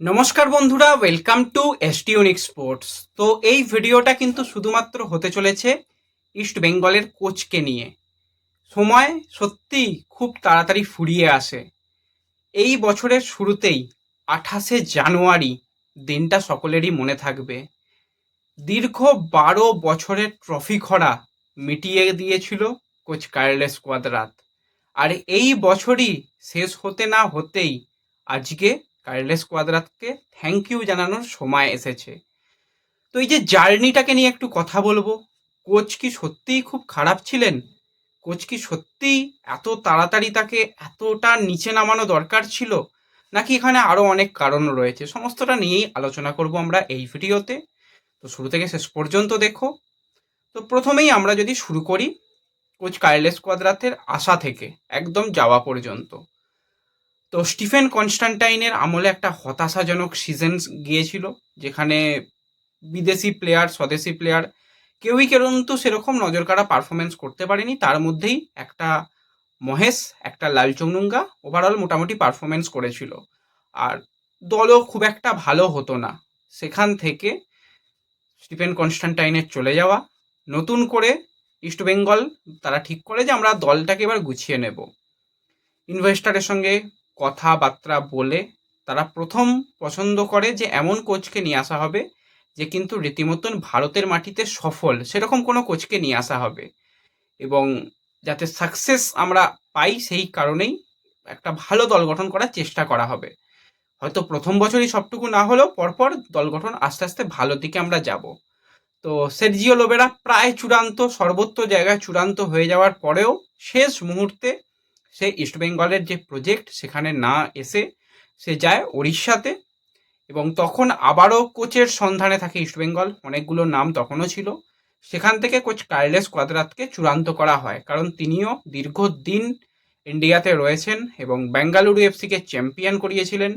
নমস্কার বন্ধুরা welcome two এসটিউনিক sports তো এই ভিডিওটা কিন্তু শুধুমাত্র হতে চলেছে ইস্ট বেঙ্গলের কোচকে নিয়ে। সময় সত্যি খুব তাড়াতাড়ি ফুরিয়ে আসে। এই বছরের শুরুতেই আঠাশে জানুয়ারি দিনটা সকলেরই মনে থাকবে। দীর্ঘ বারো বছরের ট্রফি খরা মিটিয়ে দিয়েছিল কোচ কার্লেস কোয়াদ্রাত আর এই বছরই শেষ হতে না হতেই আজকে কার্লেস কোয়াদ্রাতকে থ্যাংক ইউ জানানোর সময় এসেছে। তো এই যে জার্নিটাকে নিয়ে একটু কথা বলব, কোচ কি সত্যিই খুব খারাপ ছিলেন? কোচ কি সত্যিই এত তাড়াতাড়ি তাকে এতটা নিচে নামানো দরকার ছিল? নাকি এখানে আরও অনেক কারণ রয়েছে? সমস্তটা নিয়েই আলোচনা করব আমরা এই ভিডিওতে। তো শুরু থেকে শেষ পর্যন্ত দেখো। তো প্রথমেই আমরা যদি শুরু করি, কোচ কার্লেস কোয়াদ্রাতের আশা থেকে, একদম যাওয়া পর্যন্ত। তো স্টিফেন কনস্টান্টাইনের আমলে একটা হতাশাজনক সিজন গিয়েছিল, যেখানে বিদেশি প্লেয়ার স্বদেশি প্লেয়ার কেউই কিন্তু সেরকম নজর কাড়া পারফরমেন্স করতে পারেনি। তার মধ্যেই একটা মহেশ, একটা লালচংনুঙ্গা ওভারঅল মোটামুটি পারফরমেন্স করেছিল। আর দলও খুব একটা ভালো হতো না। সেখান থেকে স্টিফেন কনস্টান্টাইনের চলে যাওয়া, নতুন করে ইস্টবেঙ্গল তারা ঠিক করে যে আমরা দলটাকে এবার গুছিয়ে নেব। ইনভেস্টারের সঙ্গে কথাবার্তা বলে তারা প্রথম পছন্দ করে যে এমন কোচকে নিয়ে আসা হবে যে কিন্তু রীতিমতন ভারতের মাটিতে সফল সেরকম কোনো কোচকে নিয়ে আসা হবে। এবং যাতে সাকসেস আমরা পাই সেই কারণেই একটা ভালো দল গঠন করার চেষ্টা করা হবে। হয়তো প্রথম বছরই সবটুকু না হলেও পরপর দল গঠন আস্তে আস্তে ভালো দিকে আমরা যাব। তো সেরজিও লোবেরা প্রায় চূড়ান্ত সর্বত্র জায়গায় চূড়ান্ত হয়ে যাওয়ার পরেও শেষ মুহূর্তে সে ইস্টবেঙ্গলের যে প্রজেক্ট সেখানে না এসে সে যায় উড়িষ্যাতে এবং তখন আবারও কোচের সন্ধানে থাকে ইস্টবেঙ্গল অনেকগুলো নাম তখনও ছিল। সেখান থেকে কোচ কার্লেস কোয়াদ্রাতকে চূড়ান্ত করা হয় কারণ তিনিও দীর্ঘদিন ইন্ডিয়াতে রয়েছেন এবং বেঙ্গালুরু এফসিকে চ্যাম্পিয়ন করিয়েছিলেন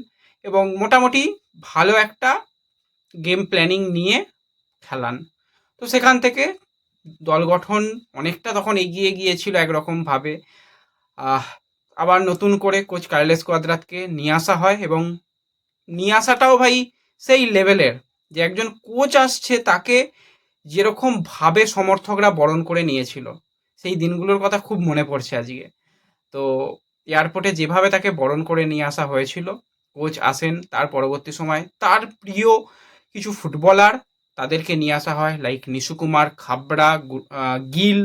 এবং মোটামুটি ভালো একটা গেম প্ল্যানিং নিয়ে খেলান। তো সেখান থেকে দল গঠন অনেকটা তখন এগিয়ে গিয়েছিল একরকমভাবে। আবার নতুন করে কোচ কার্লেস কোয়াদ্রাতকে নিয়ে আসা হয় এবং নিয়ে আসাটাও ভাই সেই লেভেলের যে একজন কোচ আসছে তাকে যেরকম ভাবে সমর্থকরা বরণ করে নিয়েছিল, সেই দিনগুলোর কথা খুব মনে পড়ছে আজকে। তো এয়ারপোর্টে যেভাবে তাকে বরণ করে নিয়ে আসা হয়েছিল, কোচ আসেন তার পরবর্তী সময়, তার প্রিয় কিছু ফুটবলার তাদেরকে নিয়ে আসা হয় লাইক নিশু কুমার, খাবড়া গিল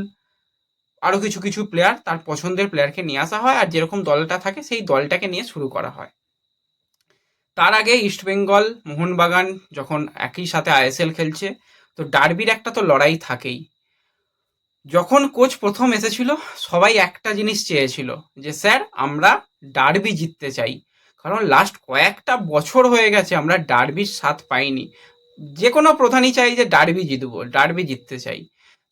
আরও কিছু কিছু প্লেয়ার তার পছন্দের প্লেয়ারকে নিয়ে আসা হয়, আর যেরকম দলটা থাকে সেই দলটাকে নিয়ে শুরু করা হয়। তার আগে ইস্টবেঙ্গল মোহনবাগান যখন একই সাথে আইএসএল খেলছে, তো ডার্বির একটা তো লড়াই থাকেই। যখন কোচ প্রথম এসেছিল, সবাই একটা জিনিস চেয়েছিল যে, স্যার, আমরা ডার্বি জিততে চাই। কারণ লাস্ট কয়েকটা বছর হয়ে গেছে আমরা ডার্বির স্বাদ পাইনি। যে কোনো প্রধানই চাই যে ডার্বি জিতবো ডার্বি জিততে চাই।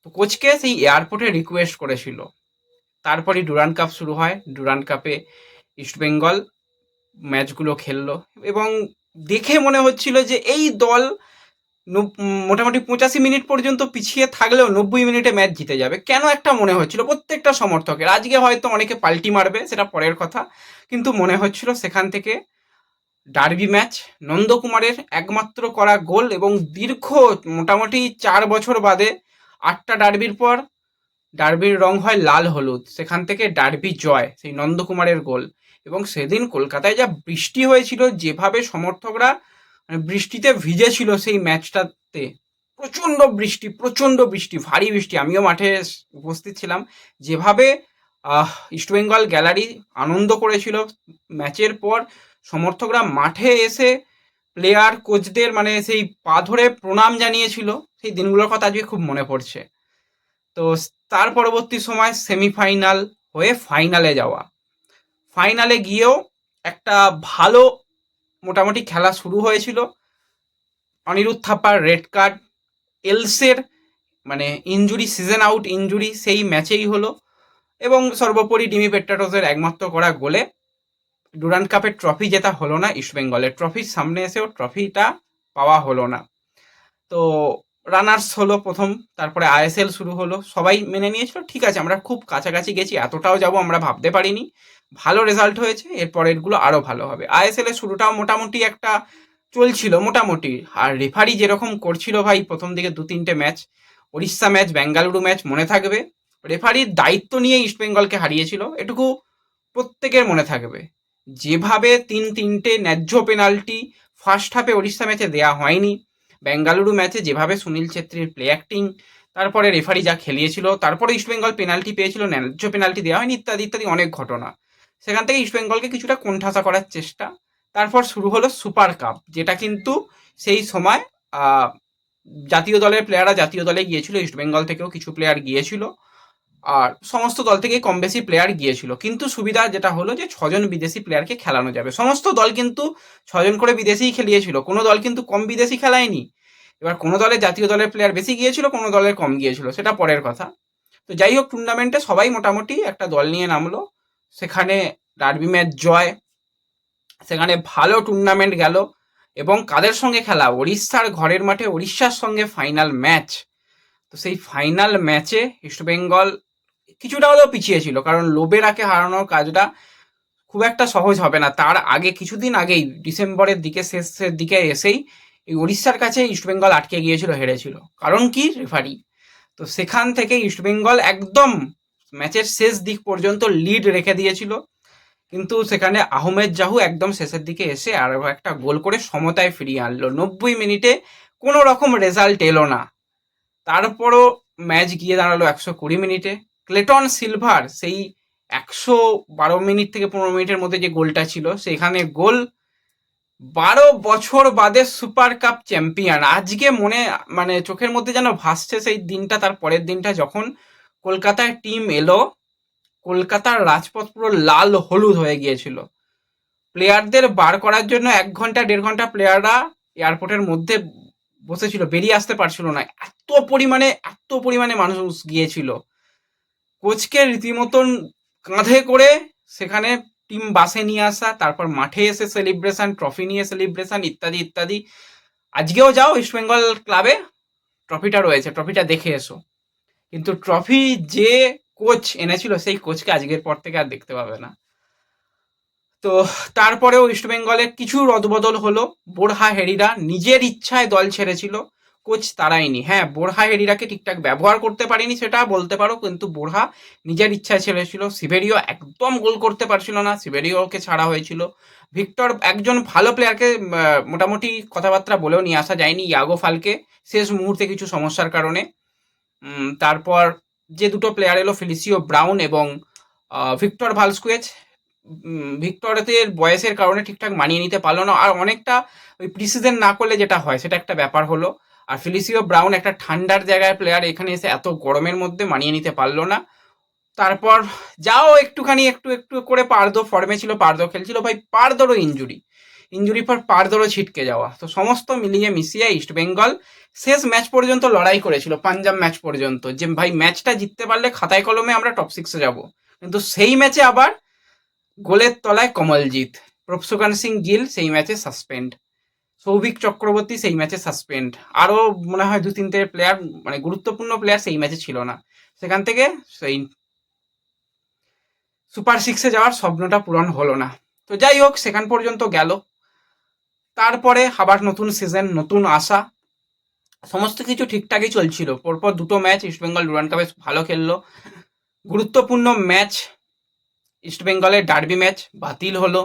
তো কোচকে সেই এয়ারপোর্টে রিকোয়েস্ট করেছিল। তারপরই ডুরান কাপ শুরু হয়। ডুরান কাপে ইস্টবেঙ্গল ম্যাচগুলো খেললো এবং দেখে মনে হচ্ছিল যে এই দল মোটামুটি পঁচাশি মিনিট পর্যন্ত পিছিয়ে থাকলেও নব্বই মিনিটে ম্যাচ জিতে যাবে। কেন একটা মনে হচ্ছিল? প্রত্যেকটা সমর্থকের। আজকে হয়তো অনেকে পাল্টি মারবে, সেটা পরের কথা। কিন্তু মনে হচ্ছিল সেখান থেকে ডার্বি ম্যাচ, নন্দকুমারের একমাত্র করা গোল এবং দীর্ঘ মোটামুটি চার বছর বাদে আটটা ডার্বির পর, ডার্বির রং হয় লাল হলুদ। সেখান থেকে ডার্বি জয়, সেই নন্দকুমারের গোল। এবং সেদিন কলকাতায় যা বৃষ্টি হয়েছিল, যেভাবে সমর্থকরা মানে বৃষ্টিতে ভিজেছিল সেই ম্যাচটাতে, প্রচণ্ড বৃষ্টি প্রচণ্ড বৃষ্টি, ভারী বৃষ্টি। আমিও মাঠে উপস্থিত ছিলাম। যেভাবে ইস্টবেঙ্গল গ্যালারি আনন্দ করেছিল, ম্যাচের পর সমর্থকরা মাঠে এসে প্লেয়ার কোচদের মানে সেই পা ধরে প্রণাম জানিয়েছিল, সেই দিনগুলোর কথা আজকে খুব মনে পড়ছে। তো তার পরবর্তী সময় সেমিফাইনাল হয়ে ফাইনালে যাওয়া। ফাইনালে গিয়েও একটা ভালো মোটামুটি খেলা শুরু হয়েছিল। অনিরুদ্ধ থাপ্পার রেড কার্ড এলসের মানে ইনজুরি সিজন আউট ইনজুরি সেই ম্যাচেই হলো এবং সর্বোপরি ডিমি পেট্রাটোসের একমাত্র করা গোলে ডুরান্ড কাপের ট্রফি জেতা হলো না ইস্টবেঙ্গলের ট্রফির সামনে এসেও ট্রফিটা পাওয়া হলো না। তো রানার্স হলো প্রথম, তারপরে আইএসএল শুরু হলো, সবাই মেনে নিয়েছিল, ঠিক আছে, আমরা খুব কাছাকাছি গেছি, এতটাও যাব আমরা ভাবতে পারিনি। ভালো রেজাল্ট হয়েছে এরপরেরগুলো আরও ভালো হবে। আইএসএল এর শুরুটাও মোটামুটি একটা চলছিল, মোটামুটি। আর রেফারি যেরকম করছিল ভাই, প্রথম দিকে দু তিনটে match Orissa match Bengaluru match মনে থাকবে। রেফারির দায়িত্ব নিয়ে ইস্টবেঙ্গলকে হারিয়েছিল, এটুকু প্রত্যেকের মনে থাকবে। যেভাবে তিন তিনটে ন্যায্য পেনাল্টি ফার্স্ট হাফে উড়িষ্যা ম্যাচে দেয়া হয়নি, বেঙ্গালুরু ম্যাচে যেভাবে সুনীল ছেত্রীর প্লে অ্যাক্টিং তারপরে রেফারি যা খেলিয়েছিল, তারপরে ইস্টবেঙ্গল পেনাল্টি পেয়েছিল, ন্যায্য পেনাল্টি দেওয়া হয়নি ইত্যাদি ইত্যাদি অনেক ঘটনা। সেখান থেকে ইস্টবেঙ্গলকে কিছুটা কোণঠাসা করার চেষ্টা। তারপর শুরু হলো সুপার কাপ যেটা কিন্তু সেই সময় জাতীয় দলের প্লেয়াররা জাতীয় দলে গিয়েছিল ইস্টবেঙ্গল থেকেও কিছু প্লেয়ার গিয়েছিল। আর সমস্ত দল থেকেই কম বেশি প্লেয়ার গিয়েছিল। কিন্তু সুবিধা যেটা হলো যে ছজন বিদেশি প্লেয়ারকে খেলানো যাবে। সমস্ত দল কিন্তু ছজন করে বিদেশিই খেলিয়েছিল। কোনো দল কিন্তু কম বিদেশি খেলায়নি। এবার কোনো দলে জাতীয় দলের প্লেয়ার বেশি গিয়েছিল, কোনো দলের কম গিয়েছিল। সেটা পরের কথা। তো যাই হোক টুর্নামেন্টে সবাই মোটামুটি একটা দল নিয়ে নামলো। সেখানে ডার্বি ম্যাচ জয়। সেখানে ভালো টুর্নামেন্ট গেল। এবং কাদের সঙ্গে খেলা? উড়িষ্যার ঘরের মাঠে উড়িষ্যার সঙ্গে ফাইনাল ম্যাচ তো সেই ফাইনাল ম্যাচে ইস্টবেঙ্গল কিছুটা হলেও পিছিয়ে ছিল, কারণ লোবেরাকে হারানোর কাজটা খুব একটা সহজ হবে না। তার আগে, কিছুদিন আগেই, ডিসেম্বরের দিকে শেষের দিকে এসেই এই উড়িষ্যার কাছে ইস্টবেঙ্গল আটকে গিয়েছিল, হেরেছিল। কারণ কি? রেফারি। তো সেখান থেকে ইস্টবেঙ্গল একদম ম্যাচের শেষ দিক পর্যন্ত লিড রেখে দিয়েছিল। কিন্তু সেখানে আহমেদ জাহু একদম শেষের দিকে এসে আর একটা গোল করে সমতায় ফিরিয়ে আনলো। নব্বই মিনিটে কোনো রকম রেজাল্ট এলো না। তারপরও ম্যাচ গিয়ে দাঁড়াল একশো কুড়ি মিনিটে। ক্লেটন সিলভার সেই একশো বারো মিনিট থেকে পনেরো মিনিটের মধ্যে যে গোলটা ছিল, সেখানে গোল বারো বছর বাদে সুপার কাপ চ্যাম্পিয়ন আজকে মনে মানে চোখের মধ্যে যেন ভাসছে সেই দিনটা, তার পরের দিনটা যখন কলকাতায় টিম এলো, কলকাতার রাজপথ পুরো লাল হলুদ হয়ে গিয়েছিল। প্লেয়ারদের বার করার জন্য এক ঘণ্টা, দেড় ঘণ্টা প্লেয়াররা এয়ারপোর্টের মধ্যে বসেছিল, বেরিয়ে আসতে পারছিল না। এত পরিমাণে এত পরিমাণে মানুষ গিয়েছিল। কোচকে রীতিমতন কাঁধে করে সেখানে টিম বাসে নিয়ে আসা, তারপর মাঠে এসে সেলিব্রেশন ট্রফি নিয়ে সেলিব্রেশন ইত্যাদি ইত্যাদি। আজকেও যাও ইস্ট বেঙ্গল ক্লাবে ট্রফিটা রয়েছে ট্রফিটা দেখে এসো। কিন্তু ট্রফি যে কোচ এনেছিল, সেই কোচকে আজকের পর থেকে আর দেখতে পাবে না। তো তারপরেও ইস্ট বেঙ্গলে কিছু রদবদল হলো। বোরহা হেরিরা নিজের ইচ্ছায় দল ছেড়েছিল। কোচ তারাইনি হ্যাঁ বোরহা হেরিরাকে ঠিকঠাক ব্যবহার করতে পারেনি সেটা বলতে পারো কিন্তু বোরহা নিজের ইচ্ছায় ছেড়েছিল। সিভেরিও একদম গোল করতে পারছিল না সিভেরিওকে ছাড়া হয়েছিল। ভিক্টর একজন ভালো প্লেয়ারকে মোটামুটি কথাবার্তা বলেও নিয়ে আসা যায়নি ইয়াগো ফালকে শেষ মুহূর্তে কিছু সমস্যার কারণে। তারপর যে দুটো প্লেয়ার এলো ফিলিসিও ব্রাউন এবং ভিক্টর ভালস্কুয়েজ। উম, ভিক্টরের বয়সের কারণে ঠিকঠাক মানিয়ে নিতে পারল না আর অনেকটা ওই প্রিসিজন না করলে যেটা হয় সেটা একটা ব্যাপার হলো। আর ফিলিসিও ব্রাউন একটা ঠান্ডার জায়গায় প্লেয়ার এখানে এসে এত গরমের মধ্যে মানিয়ে নিতে পারল না। তারপর যাও একটুখানি, একটু একটু করে পারদো ফর্মে ছিল, পারদো খেলছিল। ভাই, পারদোরও ইঞ্জুরি ইঞ্জুরি পর পারদোরও ছিটকে যাওয়া। তো সমস্ত মিলিয়ে মিশিয়ে ইস্ট বেঙ্গল শেষ ম্যাচ পর্যন্ত লড়াই করেছিল পাঞ্জাব ম্যাচ পর্যন্ত। যে ভাই ম্যাচটা জিততে পারলে খাতায় কলমে আমরা টপ সিক্সে যাব। কিন্তু সেই ম্যাচে আবার গোলের তলায় কমলজিৎ প্রফসুকান সিং গিল, সেই ম্যাচে সাসপেন্ড সৌভিক চক্রবর্তী সেই ম্যাচে সাসপেন্ড আরও মনে হয় দু তিনটে প্লেয়ার মানে গুরুত্বপূর্ণ প্লেয়ার সেই ম্যাচে ছিল না। সেখান থেকে সেই সুপার সিক্সে যাওয়ার স্বপ্নটা পূরণ হলো না। তো যাই হোক, সেখান পর্যন্ত গেল। তারপরে আবার নতুন সিজন নতুন আশা। সমস্ত কিছু ঠিকঠাকই চলছিল। পরপর দুটো ম্যাচ ইস্টবেঙ্গল ডুরান কাপে ভালো খেললো। গুরুত্বপূর্ণ ম্যাচ ইস্টবেঙ্গলের ডার্বি ম্যাচ বাতিল হলো।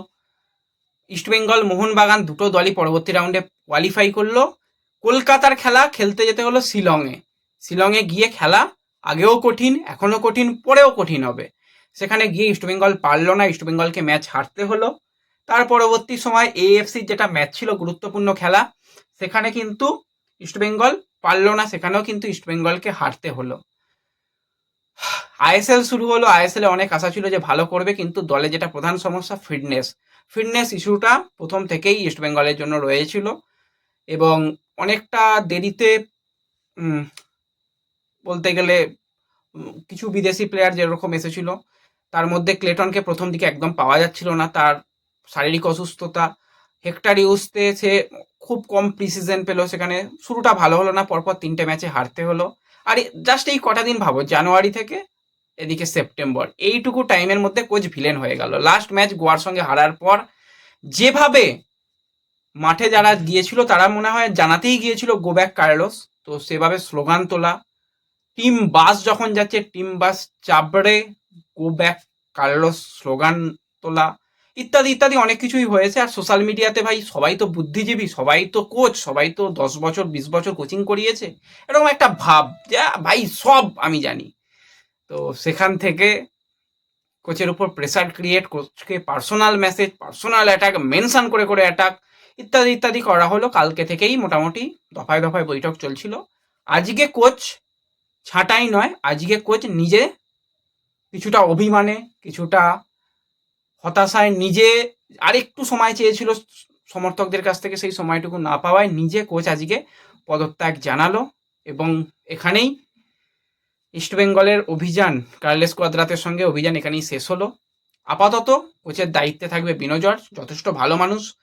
ইস্টবেঙ্গল মোহনবাগান দুটো দলই পরবর্তী রাউন্ডে কোয়ালিফাই করল। কলকাতার খেলা খেলতে যেতে হলো শিলংয়ে। শিলংয়ে গিয়ে খেলা আগেও কঠিন এখনও কঠিন, পরেও কঠিন হবে। সেখানে গিয়ে ইস্টবেঙ্গল পারল না ইস্টবেঙ্গলকে ম্যাচ হারতে হলো। তার পরবর্তী সময় এএফসি যেটা ম্যাচ ছিল গুরুত্বপূর্ণ খেলা, সেখানে কিন্তু ইস্টবেঙ্গল পারল না, সেখানেও কিন্তু ইস্টবেঙ্গলকে হারতে হলো। আইএসএল শুরু হলো। আইএসএল অনেক আশা ছিল যে ভালো করবে, কিন্তু দলে যেটা প্রধান সমস্যা ফিটনেস ফিটনেস ইস্যুটা প্রথম থেকেই ইস্টবেঙ্গলের জন্য রয়েছিল এবং অনেকটা দেরিতে বলতে গেলে কিছু বিদেশি প্লেয়ার যেরকম এসেছিল, তার মধ্যে ক্লেটনকে প্রথম দিকে একদম পাওয়া যাচ্ছিল না, তার শারীরিক অসুস্থতা, হেক্টার ইউজতে সে খুব কম প্রিসিজন পেল, সেখানে শুরুটা ভালো হলো না, পরপর তিনটে ম্যাচে হারতে হলো। আর জাস্ট এই কটা দিন ভাবো, জানুয়ারি থেকে এদিকে সেপ্টেম্বর। এইটুকু টাইমের মধ্যে কোচ ভিলেন হয়ে গেল। লাস্ট ম্যাচ গোয়ার সঙ্গে হারার পর যেভাবে মাঠে যারা গিয়েছিল, তারা মনে হয় জানাতেই গিয়েছিল গো ব্যাক কার্লোস তো সেভাবে স্লোগান তোলা। টিম বাস যখন যাচ্ছে টিম বাস চাপড়ে গো ব্যাক কার্লোস স্লোগান তোলা। ইত্যাদি ইত্যাদি অনেক কিছুই হয়েছে। আর সোশ্যাল মিডিয়াতে ভাই, সবাই তো বুদ্ধিজীবী, সবাই তো কোচ সবাই তো দশ বছর, বিশ বছর কোচিং করিয়েছে। এরকম একটা ভাব, যে ভাই, সব আমি জানি। তো সেখান থেকে কোচের উপর প্রেসার ক্রিয়েট কোচকে personal message personal attack mention করে করে অ্যাটাক ইত্যাদি ইত্যাদি করা হলো। কালকে থেকেই মোটামুটি দফায় দফায় বৈঠক চলছিল। আজকে কোচ ছাঁটাই নয়, আজকে কোচ নিজে কিছুটা অভিমানে, কিছুটা হতাশায় নিজে আরেকটু সময় চেয়েছিল সমর্থকদের কাছ থেকে সেই সময়টুকু না পাওয়ায় নিজে কোচ আজকে পদত্যাগ জানালো এবং এখানেই ইস্টবেঙ্গলের অভিযান, কার্লেস কোয়াদ্রাতের সঙ্গে অভিযান এখানেই শেষ হলো। আপাতত কোচের দায়িত্বে থাকবে বিনোজর যথেষ্ট ভালো মানুষ।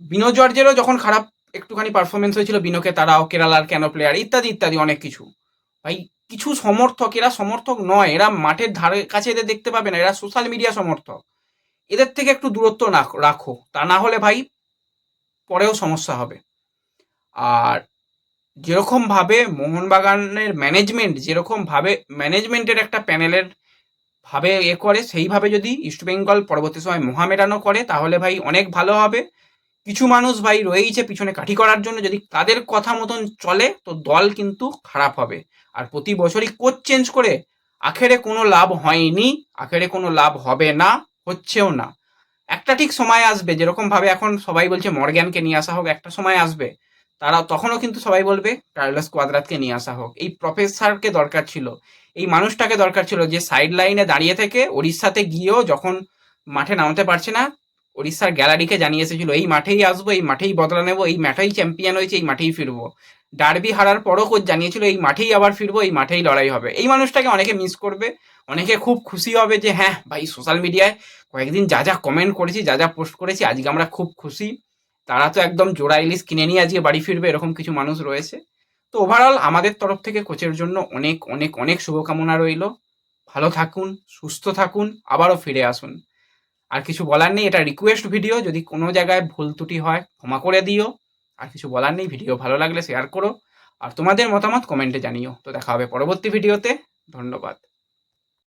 বিনো জর্জেরও যখন খারাপ একটুখানি পারফরমেন্স হয়েছিল, বিনোকে তারাও, কেরালার কেন প্লেয়ার ইত্যাদি ইত্যাদি অনেক কিছু। ভাই, কিছু সমর্থক, এরা সমর্থক নয়, এরা মাঠের ধারে, কাছে এদের দেখতে পাবে না, এরা সোশ্যাল মিডিয়া সমর্থক। এদের থেকে একটু দূরত্ব রাখো। তা না হলে ভাই, পরেও সমস্যা হবে। আর যেরকম ভাবে মোহনবাগানের ম্যানেজমেন্ট যেরকম ভাবে ম্যানেজমেন্টের একটা প্যানেলের ভাবে এ করে, সেইভাবে যদি ইস্টবেঙ্গল পরবর্তী সময় মোহামেডানও করে, তাহলে ভাই অনেক ভালো হবে। কিছু মানুষ ভাই রয়েইছে পিছনে কাঠি করার জন্য, যদি তাদের কথা মতন চলে, তো দল কিন্তু খারাপ হবে। আর প্রতি বছরই কোচ চেঞ্জ করে আখেরে কোনো লাভ হয়নি, আখেরে কোনো লাভ হবে না, হচ্ছেও না। একটা ঠিক সময় আসবে, যেরকম ভাবে এখন সবাই বলছে মর্গ্যানকে নিয়ে আসা হোক, একটা সময় আসবে। তারা তখনও কিন্তু সবাই বলবে কার্লোস কোয়াদ্রাতকে নিয়ে আসা হোক। এই প্রফেসরকে দরকার ছিল। এই মানুষটাকে দরকার ছিল যে সাইড লাইনে দাঁড়িয়ে থেকে ওড়িশাতে গিয়েও যখন মাঠে নামতে পারছে না, ওড়িশার গ্যালারিকে জানিয়ে এসেছিল এই মাঠেই আসব, এই মাঠেই বদলা নেব, এই মাঠেই চ্যাম্পিয়ন হয়েছে, এই মাঠেই ফিরবো। ডার্বি হারার পরও কোচ জানিয়েছিল, এই মাঠেই আবার ফিরবো, এই মাঠেই লড়াই হবে। এই মানুষটাকে অনেকে মিস করবে, অনেকে খুব খুশি হবে যে হ্যাঁ ভাই সোশ্যাল মিডিয়ায় কয়েকদিন যা যা কমেন্ট করেছি, যা যা পোস্ট করেছি, আজকে আমরা খুব খুশি। তারা তো একদম জোড়া ইলিশ কিনে নিয়ে আজকে বাড়ি ফিরবে, এরকম কিছু মানুষ রয়েছে। তো ওভারঅল আমাদের তরফ থেকে কোচের জন্য অনেক অনেক অনেক শুভকামনা রইল। ভালো থাকুন, সুস্থ থাকুন, আবারও ফিরে আসুন। আর কিছু বলার নেই, এটা রিকোয়েস্ট ভিডিও যদি কোনো জায়গায় ভুল ত্রুটি হয়, ক্ষমা করে দিও। আর কিছু বলার নেই ভিডিও ভালো লাগলে শেয়ার করো। আর তোমাদের মতামত কমেন্টে জানিও। তো দেখা হবে পরবর্তী ভিডিওতে ধন্যবাদ।